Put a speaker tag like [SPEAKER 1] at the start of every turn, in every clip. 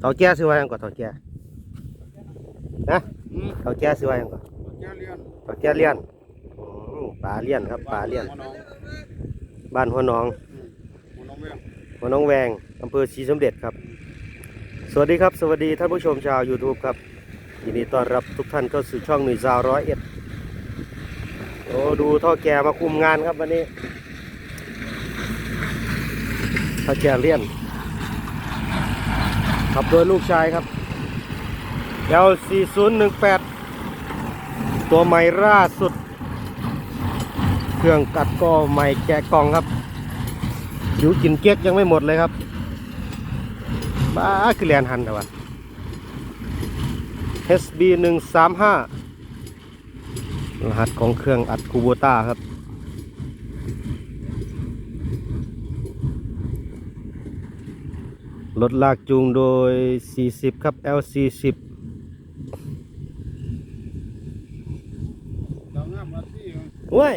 [SPEAKER 1] เต่าแก่ซื้อไว้ยังก่อนเต่าแก่นะ
[SPEAKER 2] อืม
[SPEAKER 1] เต่าแก่ซื้อไว้ยังก่อน
[SPEAKER 2] แก้วเลียน
[SPEAKER 1] เต่าแก่เลี้ยนอืมปลาเลี้ยนครับปลาเลี้ยน
[SPEAKER 2] หัวน้อง
[SPEAKER 1] บ้านหัวหนอง
[SPEAKER 2] หัวน้องเวียง
[SPEAKER 1] หัวหน้องแวงอำเภอศรีสมเด็จครับ สวัสดีครับ สวัสดีท่านผู้ชมชาว YouTube ครับยินดีต้อนรับทุกท่านเข้าสู่ช่องหนุ่ยซาวร้อยเอ็ดโอ้ดูท่อแก่มาคุมงานครับวันนี้ ท่อแกเลียน ขับโดยลูกชายครับ L4018 ตัวใหม่ล่าสุด เครื่องกัดก็ใหม่แกะกล่องครับหิวกินเก๊กยังไม่หมดเลยครับบ้าคือแลนหันแต่ว่า SB 1 3 5 รหัสของเครื่องอัดคูโบต้าครับ รถลากจูงโดย 40 ครับ L40 เว้ย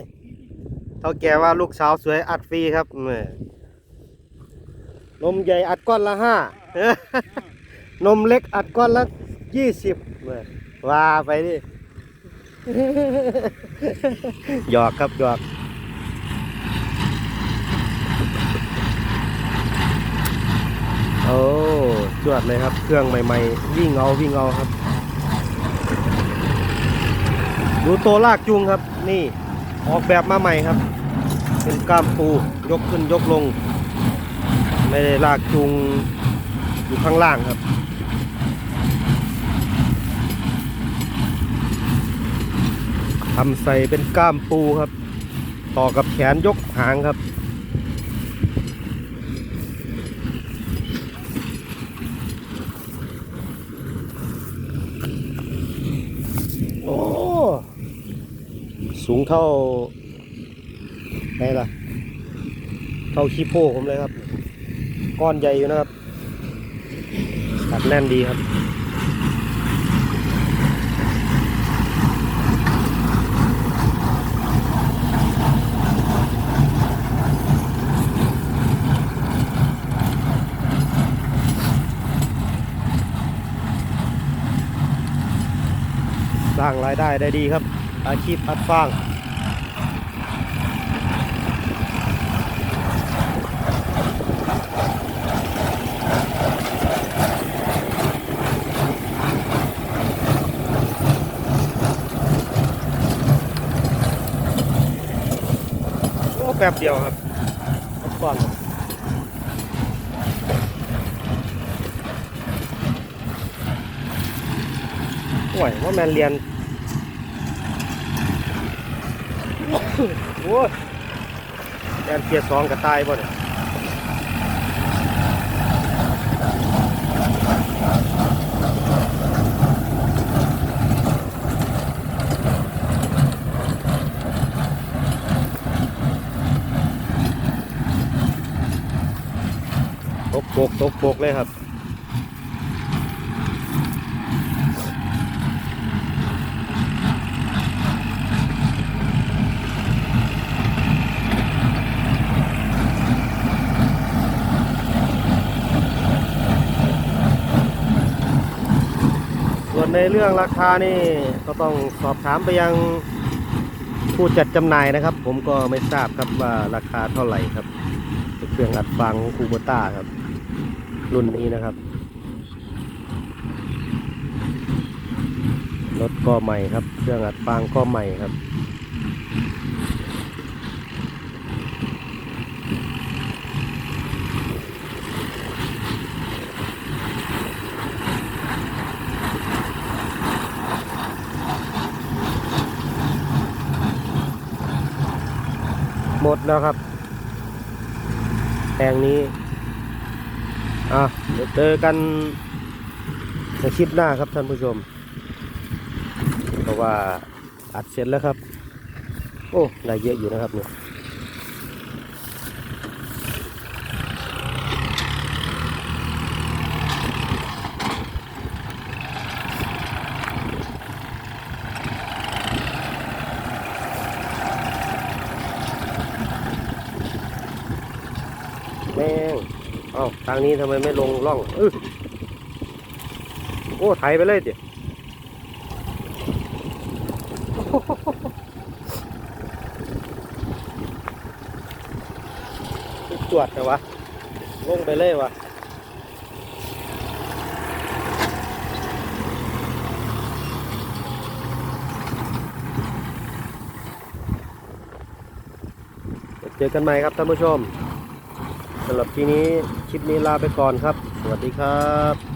[SPEAKER 1] เท่าแก่ว่าลูกสาวสวยอัดฟรีครับนมใหญ่อัดก้อนละห้านมเล็กอัดก้อนละยี่สิบว่าไปดิหยอกครับหยอก โอ้จวดเลยครับ เครื่องใหม่ ๆ วิ่งเอาวิ่งเอาครับ ดูตัวลากจูงครับ นี่ ออกแบบมาใหม่ครับ เป็นกล้ามปูยกขึ้นยกลง ไม่ได้ลากจูงอยู่ข้างล่างครับทำใส่เป็นกล้ามปูครับ ต่อกับแขนยกหางครับ โอ้ สูงเท่าไหนล่ะ เท่าคีโพผมเลยครับ ก้อนใหญ่อยู่นะครับตัดแน่นดีครับ สร้างรายได้ได้ดีครับ อาชีพอัดฟางแป๊บเดียวครับก่อัด ฟางโอ้ยว่าแมนเรียนโอ้ยแดนเกียร์สองกระตายบ่เนี่ยตกโปกตกโปกเลยครับ วนในเรื่องราคานี่ก็ต้องสอบถามไปยังผู้จัดจำหน่ายนะครับ ผมก็ไม่ทราบครับว่าราคาเท่าไหร่ครับเครื่องอัดฟังคูโบต้าครับ รุ่นนี้นะครับรถก็ใหม่ครับ เครื่องอัดฟังก็ใหม่ครับ หมดแล้วครับแปลงนี้ อะเดี๋ยวเจอกันในคลิปหน้าครับท่านผู้ชม เพราะว่าอัดเสร็จแล้วครับ โอ้ได้เยอะอยู่นะครับเนี่ย งเอ้าทางนี้ทำไมไม่ลงล่องเออโอ้ไถไปเลยเดี๋ยวจวดนะวะ ลงไปเลยวะเจอกันใหม่ครับท่านผู้ชม สำหรับที่นี้คลิปนี้ลาไปก่อนครับ สวัสดีครับ